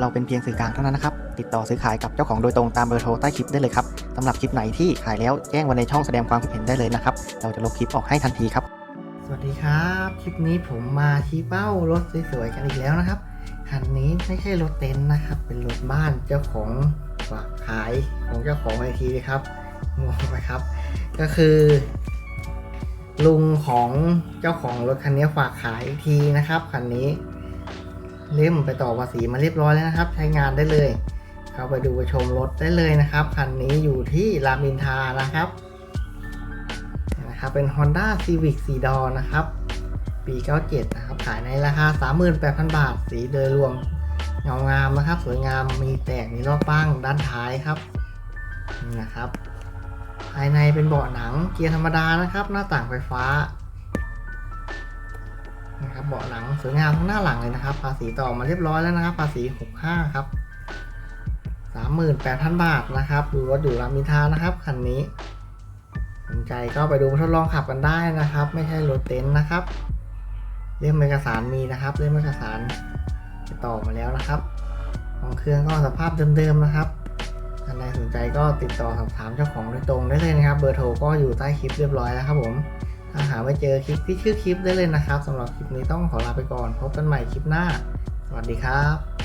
เราเป็นเพียงสื่อกลางเท่านั้นนะครับ ติดต่อซื้อขายกับเจ้าของโดยตรงตามเบอร์โทรใต้คลิปได้เลยครับสำหรับคลิปไหนที่ขายแล้วแจ้งไว้ในช่องแสดงความคิดเห็นได้เลยนะครับ เราจะลบคลิปออกให้ทันทีครับ สวัสดีครับ คลิปนี้ผมมาชี้เป้ารถสวยๆกันอีกแล้วนะครับ คันนี้ไม่ใช่รถเต็นท์นะครับ เป็นรถบ้านเจ้าของฝากขายของเจ้าของไอทีเลยครับงงไหมครับ ก็คือลุงของเจ้าของรถคันนี้ฝากขายอีกทีนะครับคันนี้ เล่มไปต่อภาษีมาเรียบร้อยแล้วนะครับ ใช้งานได้เลย เข้าไปดูไปชมรถได้เลยนะครับคันนี้อยู่ที่รามินทานะครับนะครับเป็น Honda Civic 4ดอนะครับ ปี 97 นะครับ ขายในราคา 38,000 บาท สีโดยรวมเงางามนะครับ สวยงามมีแตกมีรอบบ้างด้านท้ายครับนี่นะครับ ภายในเป็นเบาะหนังเกียร์ธรรมดานะครับ หน้าต่างไฟฟ้า นะครับเบาะหนังสวยงามทั้งหน้าหลังเลยนะครับ ภาษีต่อมาเรียบร้อยแล้วนะครับ ภาษี 65 ครับ 38,000 บาทนะครับดูรถอยู่รามอินทานะครับคันนี้สนใจก็ไปดูทดลองขับกันได้นะครับ ไม่ใช่รถเต็นท์นะครับเล่มเอกสารมีนะครับเล่มเอกสารติดต่อมาแล้วนะครับของเครื่องก็สภาพเดิมๆนะครับท่านใดสนใจก็ติดต่อสอบถามเจ้าของโดยตรงได้เลยนะครับ เบอร์โทรก็อยู่ใต้คลิปเรียบร้อยแล้วครับผม หาไม่เจอคลิปที่ชื่อคลิปได้เลยนะครับสำหรับคลิปนี้ต้องขอลาไปก่อน พบกันใหม่คลิปหน้า สวัสดีครับ